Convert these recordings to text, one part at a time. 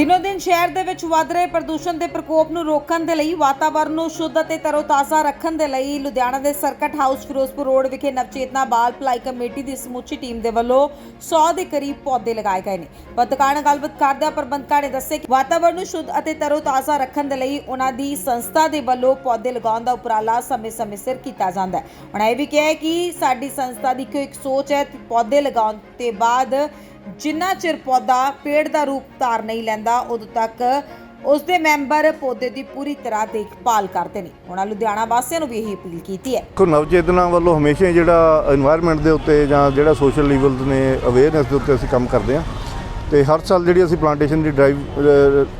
ਦਿਨੋ ਦਿਨ ਸ਼ਹਿਰ ਦੇ ਵਿੱਚ ਵੱਧ ਰਹੇ ਪ੍ਰਦੂਸ਼ਣ ਦੇ ਪ੍ਰਕੋਪ ਨੂੰ ਰੋਕਣ ਦੇ ਲਈ ਵਾਤਾਵਰਣ ਨੂੰ ਸ਼ੁੱਧ ਅਤੇ ਤਰੋਤਾਜ਼ਾ ਰੱਖਣ ਦੇ ਲਈ ਲੁਧਿਆਣਾ ਦੇ ਸਰਕਟ ਹਾਊਸ ਫਿਰੋਜ਼ਪੁਰ ਰੋਡ ਵਿਖੇ ਨਵਚੇਤਨਾ ਬਾਲ ਭਲਾਈ ਕਮੇਟੀ ਦੀ ਸਮੁੱਚੀ ਟੀਮ ਦੇ ਵੱਲੋਂ 100 ਦੇ ਕਰੀਬ ਪੌਦੇ ਲਗਾਏ ਗਏ ਨੇ। ਪੱਤਰਕਾਰ ਨਾਲ ਗੱਲਬਾਤ ਕਰਦਿਆਂ ਪ੍ਰਬੰਧਕਾਂ ਨੇ ਦੱਸਿਆ ਕਿ ਵਾਤਾਵਰਣ ਨੂੰ ਸ਼ੁੱਧ ਅਤੇ ਤਰੋਤਾਜ਼ਾ ਰੱਖਣ ਦੇ ਲਈ ਉਹਨਾਂ ਦੀ ਸੰਸਥਾ ਦੇ ਵੱਲੋਂ ਪੌਦੇ ਲਗਾਉਣ ਦਾ ਉਪਰਾਲਾ ਸਮੇਂ-ਸਮੇਂ ਸਿਰ ਕੀਤਾ ਜਾਂਦਾ ਹੈ। ਉਹਨਾਂ ਇਹ ਵੀ ਕਿਹਾ ਕਿ ਸਾਡੀ ਸੰਸਥਾ ਦੀ ਕੋਈ ਇੱਕ ਸੋਚ ਹੈ, ਪੌਦੇ ਲਗਾਉਣ ਤੇ ਬਾਅਦ ਜਿੰਨਾ ਚਿਰ ਪੌਦਾ ਪੇੜ ਦਾ ਰੂਪ ਧਾਰ ਨਹੀਂ ਲੈਂਦਾ, ਉਦੋਂ ਤੱਕ ਉਸ ਦੇ ਮੈਂਬਰ ਪੌਦੇ ਦੀ ਪੂਰੀ ਤਰ੍ਹਾਂ ਦੇਖਭਾਲ ਕਰਦੇ ਨੇ। ਉਹਨਾਂ ਲੁਧਿਆਣਾ ਵਾਸੀਆਂ ਨੂੰ ਵੀ ਇਹੀ ਅਪੀਲ ਕੀਤੀ ਹੈ। ਕੋ ਨਵਚੇਤਨਾ ਵੱਲੋਂ ਹਮੇਸ਼ਾ ਹੀ ਜਿਹੜਾ এনवायरमेंट ਦੇ ਉੱਤੇ ਜਾਂ ਜਿਹੜਾ ਸੋਸ਼ਲ ਲੀਵਲ ਨੇ ਅਵੇਅਰਨੈਸ ਦੇ ਉੱਤੇ ਅਸੀਂ ਕੰਮ ਕਰਦੇ ਹਾਂ। ਤੇ ਹਰ ਸਾਲ ਜਿਹੜੀ ਅਸੀਂ ਪਲਾਂਟੇਸ਼ਨ ਦੀ ਡਰਾਈਵ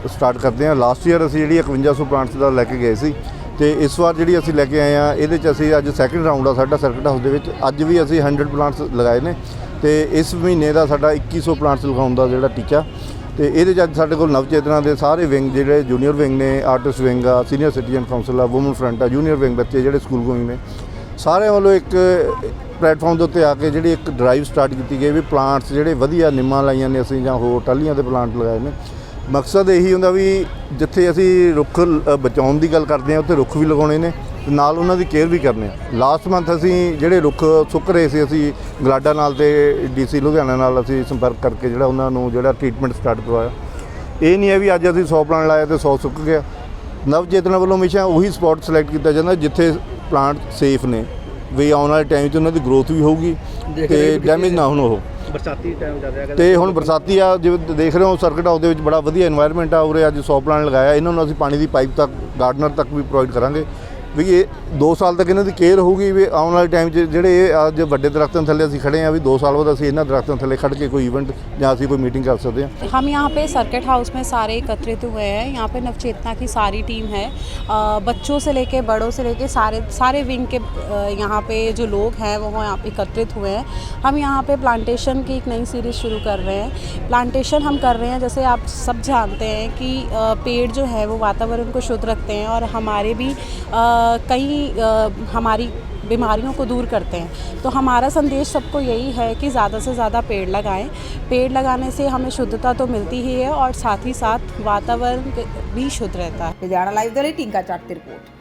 ਸਟਾਰਟ ਕਰਦੇ ਹਾਂ। ਲਾਸਟ ਈਅਰ ਅਸੀਂ ਜਿਹੜੀ 5100 ਪਲਾਂਟਸ ਦਾ ਲੈ ਕੇ ਗਏ ਸੀ। ਤੇ ਇਸ ਵਾਰ ਜਿਹੜੀ ਅਸੀਂ ਲੈ ਕੇ ਆਏ ਆ ਇਹਦੇ ਚ ਅਸੀਂ ਅੱਜ ਸੈਕੰਡ ਰਾਉਂਡ ਆ, ਸਾਡਾ ਸਰਕਟ ਹਾਊਸ ਦੇ ਵਿੱਚ। ਅੱਜ ਵੀ ਅਸੀਂ 100 ਪਲਾਂਟਸ ਲਗਾਏ ਨੇ। ਤੇ ਇਸ ਮਹੀਨੇ ਦਾ ਸਾਡਾ 2100 ਪਲਾਂਟਸ ਲਗਾਉਣ ਦਾ ਜਿਹੜਾ ਟੀਚਾ ਤੇ ਇਹਦੇ 'ਚ ਅੱਜ ਸਾਡੇ ਕੋਲ ਨਵਚੇਤਨਾ ਦੇ ਸਾਰੇ ਵਿੰਗ ਜਿਹੜੇ ਜੂਨੀਅਰ ਵਿੰਗ ਨੇ, ਆਰਟਿਸਟ ਵਿੰਗ ਆ, ਸੀਨੀਅਰ ਸਿਟੀਜ਼ਨ ਕਾਉਂਸਲ ਆ, ਵੂਮਨ ਫਰੰਟ ਆ, ਜੂਨੀਅਰ ਵਿੰਗ ਬੱਚੇ ਜਿਹੜੇ ਸਕੂਲ ਗੋਇੰਗ ਨੇ, ਸਾਰਿਆਂ ਵੱਲੋਂ ਇੱਕ ਪਲੇਟਫਾਰਮ ਦੇ ਉੱਤੇ ਆ ਕੇ ਜਿਹੜੀ ਇੱਕ ਡਰਾਈਵ ਸਟਾਰਟ ਕੀਤੀ ਗਈ ਵੀ ਪਲਾਂਟਸ ਜਿਹੜੇ ਵਧੀਆ ਨਿੰਮਾਂ ਲਾਈਆਂ ਨੇ ਅਸੀਂ ਜਾਂ ਹੋਰ ਟਾਲੀਆਂ ਦੇ ਪਲਾਂਟ ਲਗਾਏ ਨੇ। ਮਕਸਦ ਇਹੀ ਹੁੰਦਾ ਵੀ ਜਿੱਥੇ ਅਸੀਂ ਰੁੱਖ ਬਚਾਉਣ ਦੀ ਗੱਲ ਕਰਦੇ ਹਾਂ, ਉੱਥੇ ਰੁੱਖ ਵੀ ਲਗਾਉਣੇ ਨੇ ਨਾਲ ਉਹਨਾਂ ਦੀ ਕੇਅਰ ਵੀ ਕਰਨੇ ਆ। ਲਾਸਟ ਮੰਥ ਅਸੀਂ ਜਿਹੜੇ ਰੁੱਖ ਸੁੱਕ ਰਹੇ ਸੀ ਅਸੀਂ ਗਲਾਡਾ ਨਾਲ ਤੇ ਡੀਸੀ ਲੁਧਿਆਣਾ ਨਾਲ ਅਸੀਂ ਸੰਪਰਕ ਕਰਕੇ ਜਿਹੜਾ ਉਹਨਾਂ ਨੂੰ ਜਿਹੜਾ ਟ੍ਰੀਟਮੈਂਟ ਸਟਾਰਟ ਕਰਵਾਇਆ। ਇਹ ਨਹੀਂ ਹੈ ਵੀ ਅੱਜ ਅਸੀਂ 100 ਪਲਾਂਟ ਲਾਇਆ ਤੇ 100 ਸੁੱਕ ਗਿਆ। ਨਵ ਚੇਤਨਾ ਵੱਲੋਂ ਹਮੇਸ਼ਾ ਉਹੀ ਸਪੌਟ ਸਿਲੈਕਟ ਕੀਤਾ ਜਾਂਦਾ ਜਿੱਥੇ ਪਲਾਂਟ ਸੇਫ ਨੇ। ਵੀ ਆਉਣ ਵਾਲੇ ਟਾਈਮ 'ਚ ਉਹਨਾਂ ਦੀ ਗਰੋਥ ਵੀ ਹੋਊਗੀ ਤੇ ਡੈਮੇਜ ਨਾ ਹੋਣ ਉਹ। ਬਰਸਾਤੀ ਟਾਈਮ ਚੱਲ ਰਿਹਾ ਤੇ ਹੁਣ ਬਰਸਾਤੀ ਆ ਜਿਵੇਂ ਦੇਖ ਰਹੇ ਹੋ ਸਰਕਟ ਹਾਊਸ ਦੇ ਵਿੱਚ ਬੜਾ ਵਧੀਆ এনवायरमेंट ਆ ਉਰੇ ਅੱਜ 100 ਪਲਾਂਟ ਲਗਾਇਆ। ਇਹਨਾਂ ਨੂੰ ਅਸੀਂ ਪਾਣੀ ਦੀ ਪਾਈਪ ਤੱਕ ਗਾਰਡਨਰ ਤੱਕ ਵੀ ਪ੍ਰੋਵਾਈਡ ਕਰਾਂਗੇ। ਵੀ ਇਹ 2 ਸਾਲ ਤੱਕ ਇਹਨਾਂ ਦੀ ਕੇਅਰ ਹੋਊਗੀ ਵੀ ਆਉਣ ਵਾਲੇ ਟਾਈਮ 'ਚ ਜਿਹੜੇ ਇਹ ਅੱਜ ਵੱਡੇ ਦਰਖਤਾਂ ਥੱਲੇ ਅਸੀਂ ਖੜੇ ਆ ਵੀ 2 ਸਾਲ ਬਾਅਦ ਅਸੀਂ ਇਹਨਾਂ ਦਰਖਤਾਂ ਥੱਲੇ ਖੜ ਕੇ ਕੋਈ ਇਵੈਂਟ ਜਾਂ ਅਸੀਂ ਕੋਈ ਮੀਟਿੰਗ ਕਰ ਸਕਦੇ ਹਾਂ हम यहाँ पे सर्किट हाउस में सारे एकत्रित हुए हैं यहाँ पे नवचेतना की सारी टीम है अ, बच्चों से लेके बड़ों से लेके सारे सारे विंग के अ, यहाँ पे जो लोग हैं वो यहाँ पे एकत्रित हुए हैं हम यहाँ पे प्लांटेशन की एक नई सीरीज़ शुरू कर रहे हैं प्लांटेशन हम कर रहे हैं जैसे आप सब जानते हैं कि अ, पेड़ जो है वो वातावरण को शुद्ध रखते हैं और हमारे भी अ, कई हमारी बीमारियों को दूर करते हैं। तो हमारा संदेश सबको यही है कि ज़्यादा से ज़्यादा पेड़ लगाएँ। पेड़ लगाने से हमें शुद्धता तो मिलती ही है और साथ ही साथ वातावरण भी शुद्ध रहता है। रिपोर्ट।